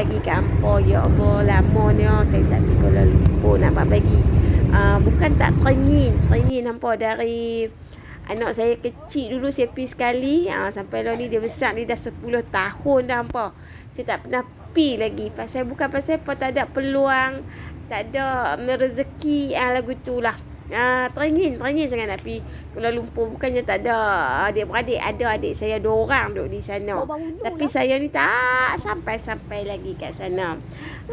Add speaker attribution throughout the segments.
Speaker 1: bagi ke hampa. Ya Allah, lamanya saya tak pergi Kuala Lumpur nak bagi. Ah, bukan tak teringin, teringin hampa dari Anak saya kecil dulu saya pergi sekali ha, Sampai lah ni dia besar ni dah 10 tahun dah hampa Saya tak pernah pergi lagi Pasal bukan pasal apa tak ada peluang Tak ada um, rezeki ha, lagu tu lah Ha, teringin, teringin sangat nak pergi Kuala Lumpur. Bukannya tak ada adik-beradik. Ada adik saya dua orang duduk di sana. Tapi saya ni tak sampai-sampai lagi kat sana.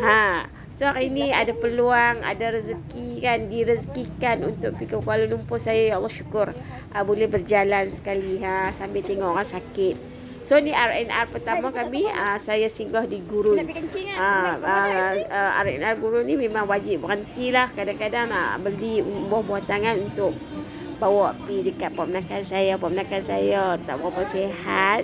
Speaker 1: Ha. So hari ni ada peluang Ada rezeki kan Direzekikan untuk pergi ke Kuala Lumpur. Saya ya Allah syukur. Ha, Boleh berjalan sekali ha, Sambil tengok orang sakit So ni RNR pertama kami uh, saya singgah di Gurun. Ah uh, uh, RNR Gurun ni memang wajib berhenti lah kadang-kadang nak beli buah-buah tangan untuk bawa pergi dekat pemenakan saya. Pemenakan saya tak berapa sihat.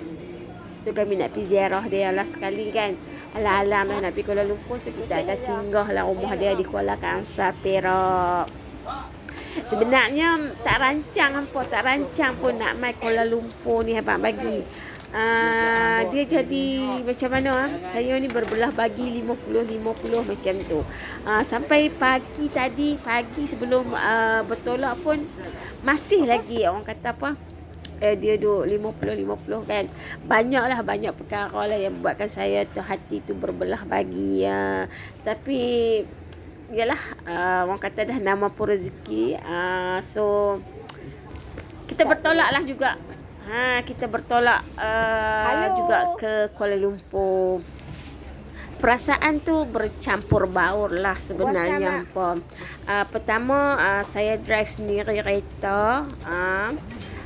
Speaker 1: So kami nak pergi ziarah dia lah sekali kan. Alam-alam lah nak pergi Kuala Lumpur. So kita akan singgah lah rumah dia di Kuala Kangsar Perak. Sebenarnya tak rancang apa, tak rancang pun nak mai Kuala Lumpur ni abang bagi. Uh, dia jadi macam mana ah? Saya ni berbelah bagi 50-50 macam tu. Uh, Sampai pagi tadi Pagi sebelum uh, bertolak pun Masih lagi orang kata apa eh, Dia duduk 50-50 kan. Banyaklah banyak perkara lah yang buatkan saya tu Hati tu berbelah bagi uh, Tapi Yalah uh, Orang kata dah nama pun rezeki uh, So Kita bertolak lah juga Ha, kita bertolak uh, juga ke Kuala Lumpur. Perasaan tu bercampur baur lah sebenarnya. Apa. Uh, pertama, uh, saya drive sendiri kereta. Uh,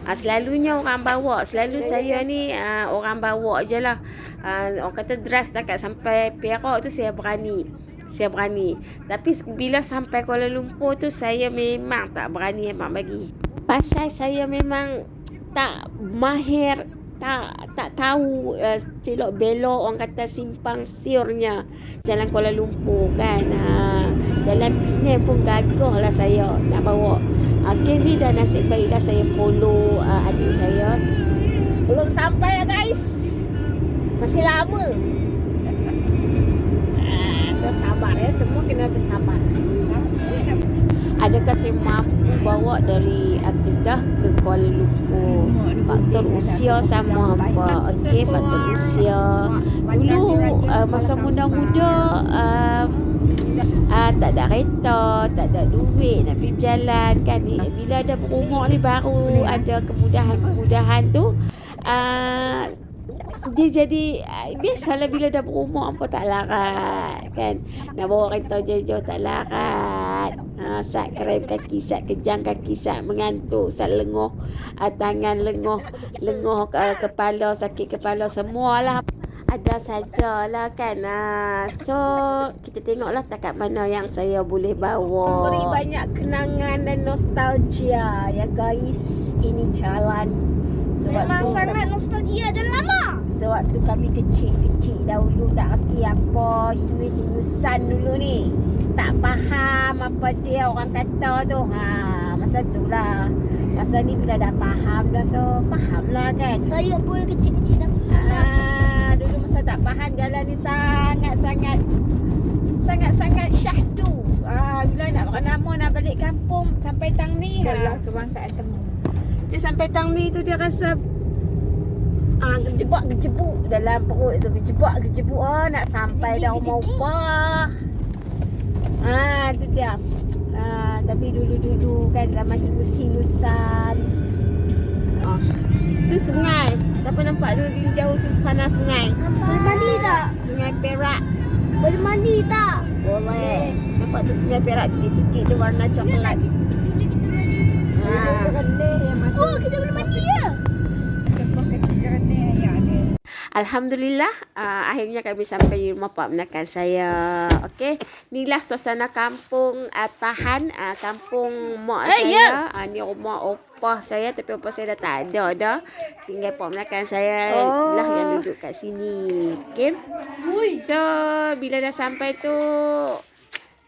Speaker 1: uh, selalunya orang bawa. Selalu saya ni uh, orang bawa je lah. Uh, orang kata drive setakat sampai Perak tu saya berani. Saya berani. Tapi bila sampai Kuala Lumpur tu saya memang tak berani emang bagi. Pasal saya memang tak mahir tak tak tahu uh, silok belok orang kata simpang siurnya jalan Kuala Lumpur kan. Ha, jalan Penang pun gagah lah saya nak bawa. Okay, ni dah nasib baiklah saya follow uh, adik saya. Belum sampai ya guys. Masih lama. Uh, so sabar ya semua kena bersabar. Adakah saya mampu bawa dari Kedah ke Kuala Lumpur? Faktor usia sama apa? Okey faktor usia. Dulu uh, masa muda-muda um, uh, tak ada kereta tak ada duit nak pergi berjalan kan? Ni bila ada berumur ni baru ada kemudahan-kemudahan tu uh, dia jadi biasalah bila dah berumur apa tak larat kan? Nak bawa kereta jauh-jauh tak larat. Ha, sat krem kaki sat kejang kaki sat mengantuk sat lengoh ha, tangan lengoh lengoh uh, kepala sakit kepala semualah ada sajalah kan? Ha. so kita tengoklah takat mana yang saya boleh bawa. Beri banyak kenangan dan nostalgia ya guys. Ini jalan
Speaker 2: Sewaktu Memang sangat nostalgia dan lama.
Speaker 1: Sewaktu kami kecil-kecil dahulu tak reti apa hinus-hinusan dulu ni. Tak faham apa dia orang kata tu. Ha, masa tu lah. Masa ni bila dah faham dah so faham lah kan.
Speaker 2: Saya pun kecil-kecil dah
Speaker 1: ha, Dulu masa tak faham jalan ni sangat-sangat sangat-sangat syahdu. Ha, bila nak nama nak balik kampung sampai tang ni.
Speaker 2: Ha. Kebangsaan temu.
Speaker 1: Dia sampai tang ni tu dia rasa ah kejebak kejebuk dalam perut tu kejebak kejebuk ah nak sampai dah rumah upah. Ah tu dia. Ah tapi dulu-dulu kan zaman hinus-hinusan. Ah. Tu sungai. Siapa nampak tu di jauh sana sungai?
Speaker 2: Boleh mandi tak?
Speaker 1: Sungai Perak.
Speaker 2: Boleh mandi tak?
Speaker 1: Boleh. Nampak tu sungai Perak sikit-sikit tu warna coklat.
Speaker 2: Oh, kita boleh mandi ya.
Speaker 1: Alhamdulillah uh, akhirnya kami sampai di rumah Pak Menakan saya. Okey. Inilah suasana kampung uh, Tahan, uh, kampung mak
Speaker 2: Eh,
Speaker 1: saya.
Speaker 2: ya.
Speaker 1: Uh, ni rumah opah saya tapi opah saya dah tak ada dah. Tinggal Pak Menakan saya
Speaker 2: Oh.
Speaker 1: lah yang duduk kat sini. Okey. So bila dah sampai tu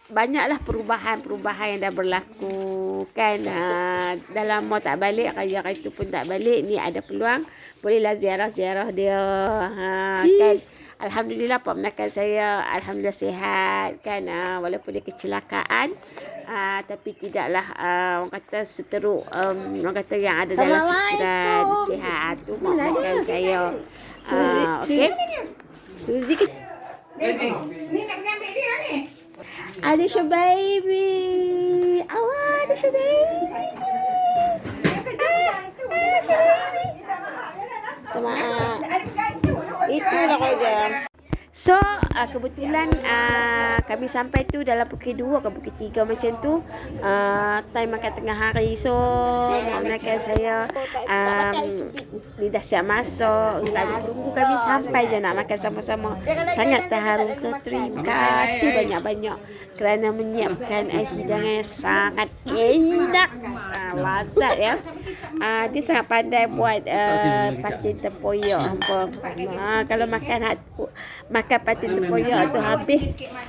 Speaker 1: banyaklah perubahan-perubahan yang dah berlaku kan? Ha, dah lama tak balik raya itu pun tak balik ni ada peluang bolehlah ziarah-ziarah dia. Ha, kan? Alhamdulillah Pak Menakan saya Alhamdulillah sihat kan? Ha, walaupun dia kecelakaan ha, tapi tidaklah uh, orang kata seteruk um, orang kata yang ada dalam fikiran sihat. Tu Pak Menakan saya.
Speaker 2: Suzy-
Speaker 1: uh, okay? Suzy ke ada Shu baby. Allah, ada Anisha baby! Awa, Anisha baby! Uh, kebetulan uh, kami sampai tu dalam pukul 2 ke pukul 3 macam tu. Uh, time makan tengah hari. So, mak menakan saya um, ni dah siap masuk. Kami tunggu kami sampai je nak makan sama-sama. Sangat terharu. So, terima kasih banyak-banyak kerana menyiapkan uh, hidangan yang sangat enak. Uh, lazat ya. Uh, dia sangat pandai buat uh, patin tempoyak. Hampa. Uh, kalau makan hat, makan patin tempoyak tu habis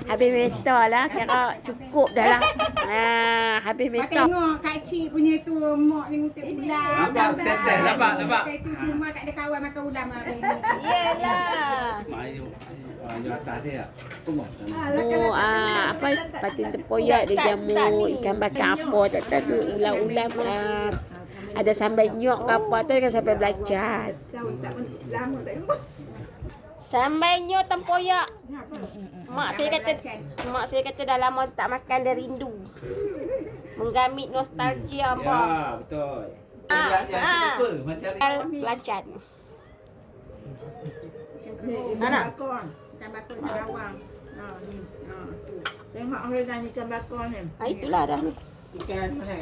Speaker 1: habis meta lah. Kira cukup dah lah. Uh, habis meta.
Speaker 3: tengok Kak Cik punya tu mak ni ngutip ulam.
Speaker 4: Nampak status, nampak, nampak.
Speaker 3: Status tu cuma tak ada kawan makan ulam hari ni.
Speaker 4: Atas dia. Tunggu.
Speaker 1: Jamu ah, apa patin tempoyak dia jamu ikan bakar apa tak tahu ulam-ulam ah, ada sambal nyok ke apa tu dengan sambal belacan.
Speaker 3: Tahu tak lama tak jumpa.
Speaker 1: Sambal nyok tempoyak. Mak saya kata mak saya kata dah lama tak makan dah rindu. Menggamit nostalgia apa.
Speaker 4: Ya, betul.
Speaker 1: Ah, ah.
Speaker 4: lupa macam ni.
Speaker 1: Sambal belacan. Mana?
Speaker 3: Sarawang. Ha ni. Ha tu. Tengok orang dah ikan bakon ni.
Speaker 1: Ah, itulah dah ni.
Speaker 4: Ikan mana?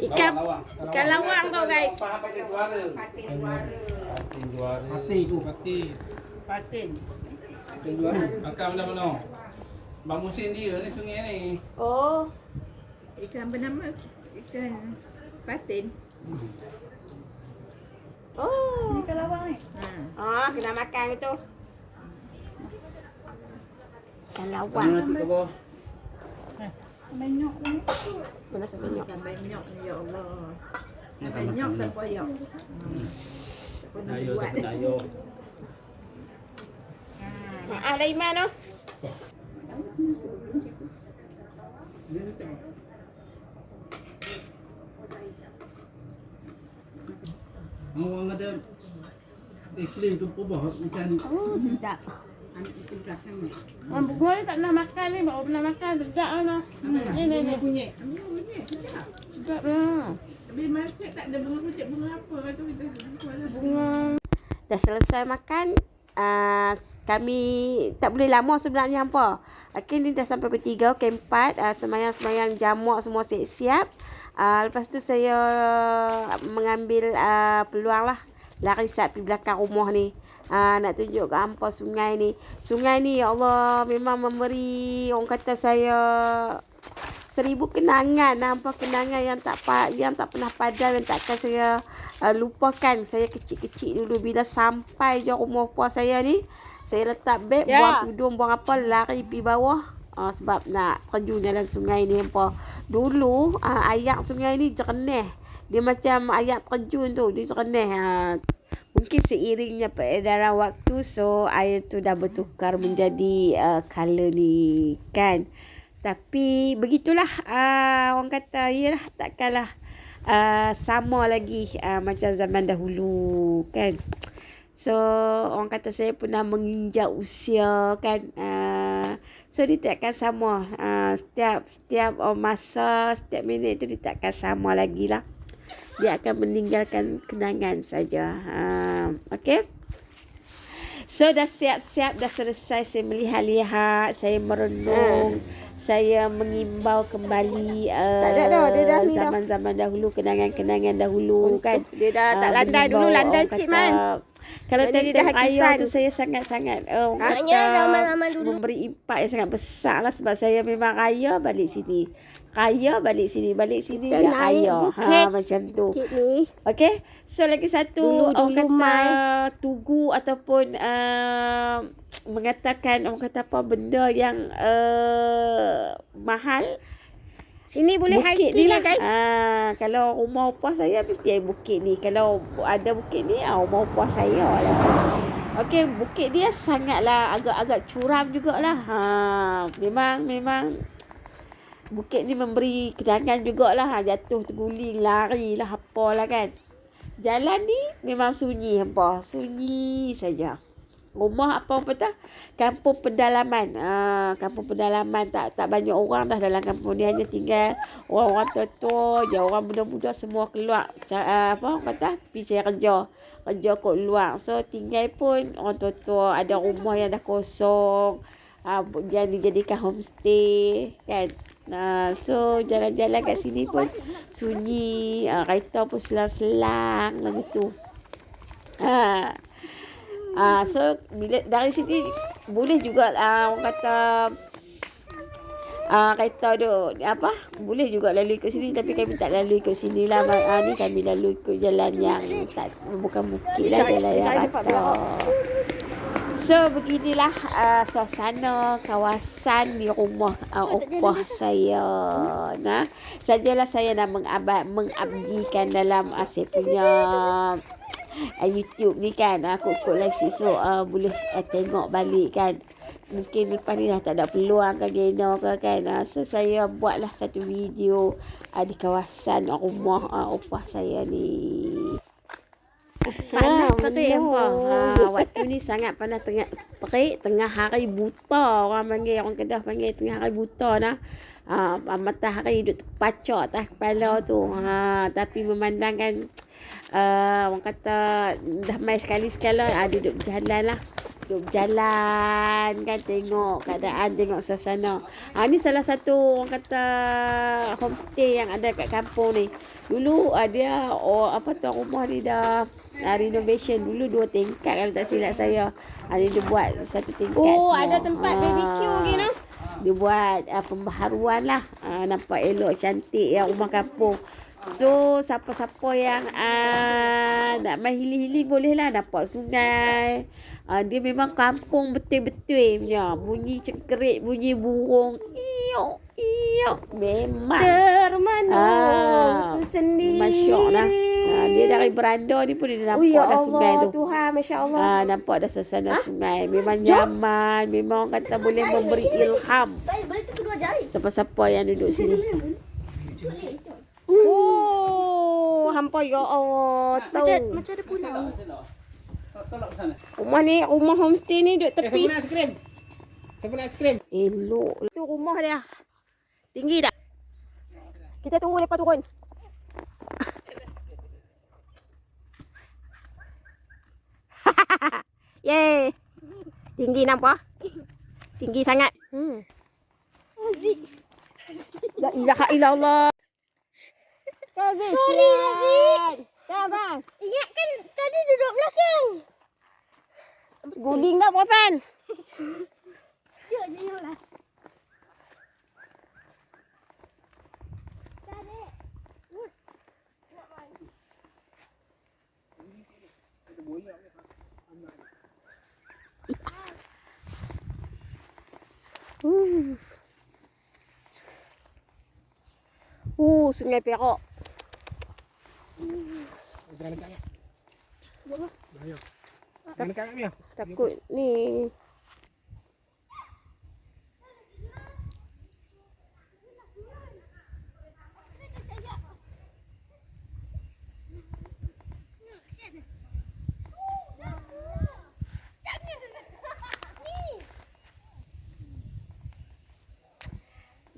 Speaker 4: Ikan apa?
Speaker 1: Ikan
Speaker 4: Lawang,
Speaker 1: tu guys.
Speaker 3: Patin juara.
Speaker 4: Patin juara. Patin tu, patin.
Speaker 3: Patin.
Speaker 4: Patin juara. Makan mana-mana. Bang Musin dia ni sungai ni.
Speaker 1: Oh,
Speaker 3: Ikan bernama ikan patin.
Speaker 1: oh.
Speaker 3: Ikan lawang ni. Ha.
Speaker 1: Ah, kena makan itu. Ikan
Speaker 4: Mana
Speaker 1: lawang.
Speaker 4: Nasi kebab?
Speaker 3: Banyak ni.
Speaker 1: Mana sambal nyok?
Speaker 3: Ikan banyak ni ya Allah.
Speaker 4: Makan
Speaker 3: Banyak
Speaker 4: makan.
Speaker 3: tempoyak.
Speaker 4: Ayo, tak ayo.
Speaker 1: Maaf lah Iman tu.
Speaker 4: Orang ada iklim tu berubah macam
Speaker 1: Oh, sedap.
Speaker 4: anak tingkat kan
Speaker 5: Ah, gua ni tak pernah makan ni, baru pernah makan sedap lah. Ni ni ni.
Speaker 3: Bunyi. Bunyi. Sedap.
Speaker 5: Sedap lah.
Speaker 3: Tapi macam tak ada bunga pucuk bunga apa tu kita buat lah.
Speaker 5: Bunga.
Speaker 1: Dah selesai makan. Uh, kami tak boleh lama sebenarnya hampa. Okay, ni dah sampai pukul 3, pukul 4. Uh, semayang-semayang jamuak semua siap-siap. Uh, lepas tu saya mengambil uh, peluang lah. Lari sat pergi belakang rumah ni. Uh, nak tunjuk ke hampa sungai ni. Sungai ni ya Allah memang memberi orang kata saya seribu kenangan. Nampak kenangan yang tak yang tak pernah padam yang takkan saya uh, lupakan. Saya kecil-kecil dulu bila sampai je rumah puas saya ni saya letak beg
Speaker 5: Ya.
Speaker 1: buang tudung buang apa lari pi bawah. Uh, sebab nak terjun dalam sungai ni apa dulu uh, ayak sungai ni jernih. Dia macam ayak terjun tu dia jernih. Uh, Mungkin seiringnya peredaran waktu so air tu dah bertukar menjadi uh, color ni kan. Tapi begitulah uh, orang kata yalah takkanlah uh, sama lagi uh, macam zaman dahulu kan. So orang kata saya pernah menginjak usia kan. Uh, so dia takkan sama. Uh, setiap setiap uh, masa, setiap minit tu dia takkan sama lagi lah dia akan meninggalkan kenangan saja. Ha, okay. So dah siap-siap, dah selesai saya melihat-lihat, saya merenung, saya mengimbau kembali uh,
Speaker 5: Tak ada dah, dia dah ni dah.
Speaker 1: zaman-zaman dahulu, kenangan-kenangan dahulu kan.
Speaker 5: Dia dah tak
Speaker 1: Ah,
Speaker 5: landai dulu, landai sikit
Speaker 1: kata,
Speaker 5: man.
Speaker 1: Kalau tem-tem
Speaker 5: dah kesan.
Speaker 1: tu saya sangat-sangat uh,
Speaker 2: dulu.
Speaker 1: memberi impak yang sangat besar lah sebab saya memang kaya balik sini. Kaya balik sini, balik sini
Speaker 2: Kita
Speaker 1: dia
Speaker 2: naik
Speaker 1: kaya. Ha macam tu.
Speaker 2: Ni.
Speaker 1: Okey. So lagi satu
Speaker 2: Dulu-
Speaker 1: orang
Speaker 2: dulu,
Speaker 1: kata
Speaker 2: Mai.
Speaker 1: tugu ataupun uh, mengatakan orang kata apa benda yang uh, mahal
Speaker 2: Sini boleh
Speaker 1: bukit ni
Speaker 2: hiking
Speaker 1: lah
Speaker 2: lah guys.
Speaker 1: Ah, kalau rumah upah saya mesti ada bukit ni. Kalau ada bukit ni, ah, rumah upah saya lah. Okey, bukit dia sangatlah agak-agak curam jugalah. Ha, memang memang bukit ni memberi kedangan jugalah. Ha, jatuh terguling, lari lah apalah kan. Jalan ni memang sunyi hampa, sunyi saja. Rumah apa apa tak? Kampung pedalaman. Ah, kampung pedalaman tak tak banyak orang dah dalam kampung ni hanya tinggal orang-orang tua-tua je, orang muda-muda semua keluar ca- ah, apa orang kata pergi cari kerja. Kerja kat luar. So tinggal pun orang tua-tua ada rumah yang dah kosong. Ah, yang dijadikan homestay kan. Nah, so jalan-jalan kat sini pun sunyi, ah, kereta pun selang-selang lah gitu. Ha. Ah, so bila dari sini boleh juga ah, orang kata ah, kereta tu apa boleh juga lalu ikut sini tapi kami tak lalu ikut sini lah ah, ni kami lalu ikut jalan yang tak bukan bukit lah jalan yang rata so beginilah uh, suasana kawasan di rumah uh, opah saya. Nah sajalah saya nak mengabad mengabdikan dalam uh, saya punya uh, YouTube ni kan. Aku ikut live esok uh, boleh uh, tengok balik kan. Mungkin lepas ni dah tak ada peluang ke Geno ke kan. Uh, so saya buatlah satu video uh, di kawasan rumah uh, opah saya ni Panas terik apa? Ha, waktu ni sangat panas tengah terik tengah hari buta orang panggil orang Kedah panggil tengah hari buta nah. Ha, matahari duduk terpacak atas kepala tu. Ha, tapi memandangkan uh, orang kata dah mai sekali-sekala ha, duduk berjalan lah. Duduk berjalan kan tengok keadaan, tengok suasana. Ha, ni salah satu orang kata homestay yang ada kat kampung ni. Dulu uh, dia oh, apa tu rumah ni dah uh, renovation dulu dua tingkat kalau tak silap saya. Hari dia buat satu tingkat
Speaker 2: Oh,
Speaker 1: semua.
Speaker 2: ada tempat
Speaker 1: Ah.
Speaker 2: BBQ lagi nah.
Speaker 1: Dia buat uh, pembaharuan lah. Uh, nampak elok cantik yang rumah kampung. So, siapa-siapa yang uh, nak main healing-healing boleh lah nampak sungai. Uh, dia memang kampung betul-betul punya. Bunyi cengkerik, bunyi burung. Iyok, iyok. Memang.
Speaker 2: Termenung
Speaker 1: Ah,
Speaker 2: sendiri.
Speaker 1: Masyok lah. Ha, dia dari beranda ni pun dia nampak
Speaker 2: Oh ya
Speaker 1: dah sungai
Speaker 2: Allah,
Speaker 1: tu.
Speaker 2: Tuhan, Masya Allah.
Speaker 1: Ha, nampak dah suasana sungai. Memang nyaman. Memang orang kata boleh memberi ilham.
Speaker 2: Baik, balik tu kedua jari.
Speaker 1: Siapa-siapa yang duduk sini.
Speaker 2: Oh, hampa ya Allah. Tahu.
Speaker 4: Saya tak. Tolak- Tolak ke sana.
Speaker 2: Rumah ni, rumah homestay ni duduk
Speaker 4: Eh, saya
Speaker 2: tepi.
Speaker 4: nak aiskrim. Saya nak aiskrim.
Speaker 1: Elok.
Speaker 2: Tu rumah dia. Tinggi tak? Kita tunggu lepas turun. Yeay. Tinggi nampak? Tinggi sangat. Hmm. La ilaha illallah. Sorry Rafiq. Dah bang. Ingatkan tadi duduk belakang. Guling dah Profan. Ya, ya Uh. Uh, sungai Perak.
Speaker 4: Jangan dekat. Bahaya. Jangan Mia.
Speaker 2: Takut ni.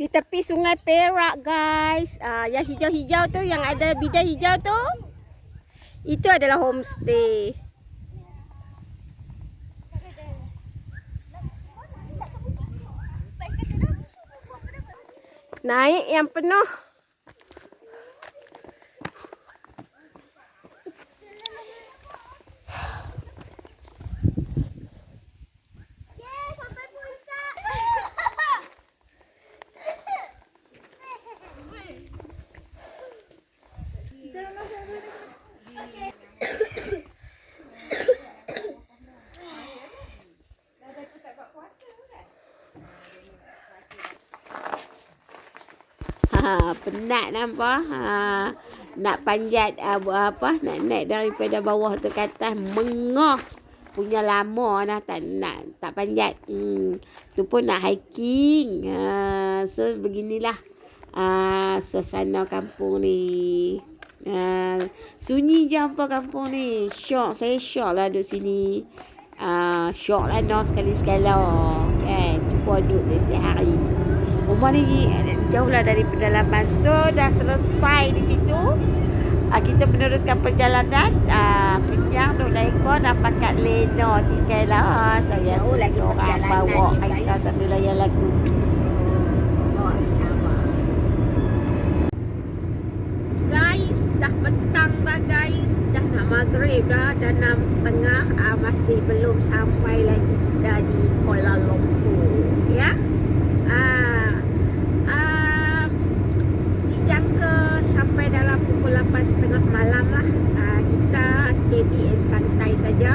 Speaker 2: Di tepi sungai Perak guys. Ah, yang hijau-hijau tu yang ada bidai hijau tu. Itu adalah homestay. Naik yang penuh. Ha, penat nampak. Ha, nak panjat uh, apa? Nak naik daripada bawah tu ke atas mengah. Punya lama dah tak nak tak panjat. Hmm, tu pun nak hiking. Ha, so beginilah uh, suasana kampung ni. Uh, sunyi je apa kampung ni. Syok. Saya syok lah duduk sini. Uh, syok lah no sekali-sekala. Kan. Jumpa duduk tiap-tiap hari. Rumah ni eh, jauh lah dari pedalaman. So dah selesai di situ. Uh, kita meneruskan perjalanan. Uh, kenyang duduk naik ekor dah pakat lena. Tinggal lah. Saya
Speaker 1: Jauh lagi
Speaker 2: seorang
Speaker 1: perjalanan
Speaker 2: bawa
Speaker 1: guys.
Speaker 2: sambil layan lagu.
Speaker 1: So, bawa bersama. Guys, dah petang dah guys. Dah nak maghrib dah. Dah enam setengah. Ah, masih belum sampai lagi kita di Kuala Lumpur. Ya. Ah, ah, dijangka sampai dalam pukul 8 setengah malam lah. Ah, kita steady and santai saja.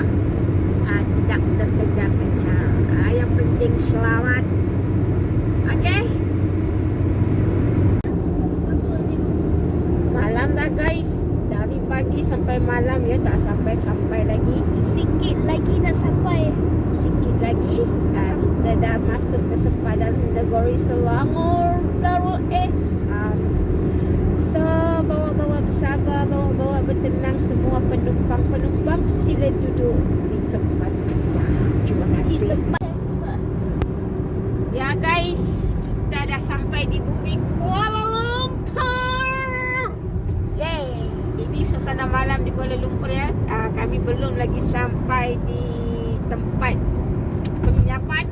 Speaker 1: Ah, tidak terkejar-kejar. Ah, yang penting selamat. Okay. Malam dah guys. Dari pagi sampai malam ya tak sampai-sampai lagi.
Speaker 5: Sikit lagi nak sampai.
Speaker 1: Sikit lagi ah, kita dah masuk ke sepadan negeri Selangor Darul Ehsan. So, bawa-bawa bersabar, bawa-bawa bertenang semua penumpang-penumpang sila duduk di tempat anda. Terima
Speaker 5: Di
Speaker 1: kasih.
Speaker 5: tempat.
Speaker 1: Ya guys, kita dah sampai di bumi Kuala Lumpur. Yay! Ini suasana malam di Kuala Lumpur ya. Uh, kami belum lagi sampai di tempat penginapan.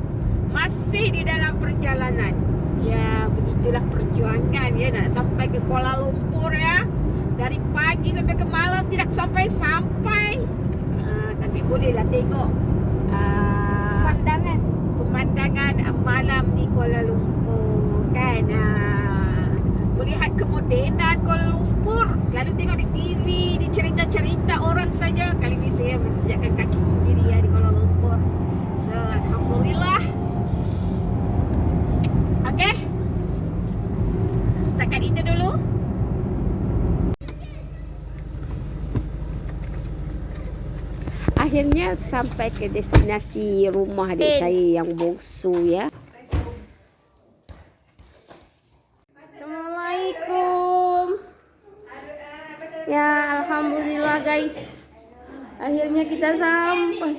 Speaker 1: Masih di dalam perjalanan. Ya, begitulah perjuangan ya nak sampai ke Kuala Lumpur ya. Dari pagi sampai ke malam tidak sampai-sampai. Uh, tapi bolehlah tengok. Uh,
Speaker 5: Pandangan.
Speaker 1: pemandangan malam di Kuala Lumpur kan ah, melihat kemodenan Kuala Lumpur selalu tengok di TV di cerita-cerita orang saja. Kali ni saya menjejakkan kaki sendiri ya di Kuala Lumpur. So Alhamdulillah. Okey. Setakat itu dulu.
Speaker 2: Akhirnya sampai ke destinasi rumah adik saya yang bongsu ya.
Speaker 1: Assalamualaikum. Ya, alhamdulillah guys. Akhirnya kita sampai.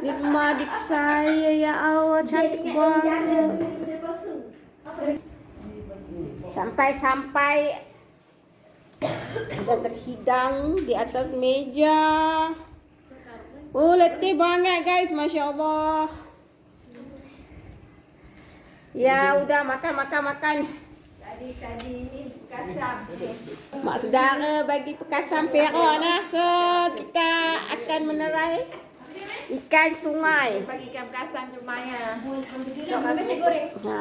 Speaker 1: Di rumah adik saya ya Allah cantik banget. Sampai-sampai sudah terhidang di atas meja. Oh, letih banget guys, masya Allah. Ya, udah makan, makan, makan. Mak saudara bagi pekasam perak nah. So, kita akan menerai ikan sungai.
Speaker 3: Bagi ikan berasam cuma ya.
Speaker 1: Ha.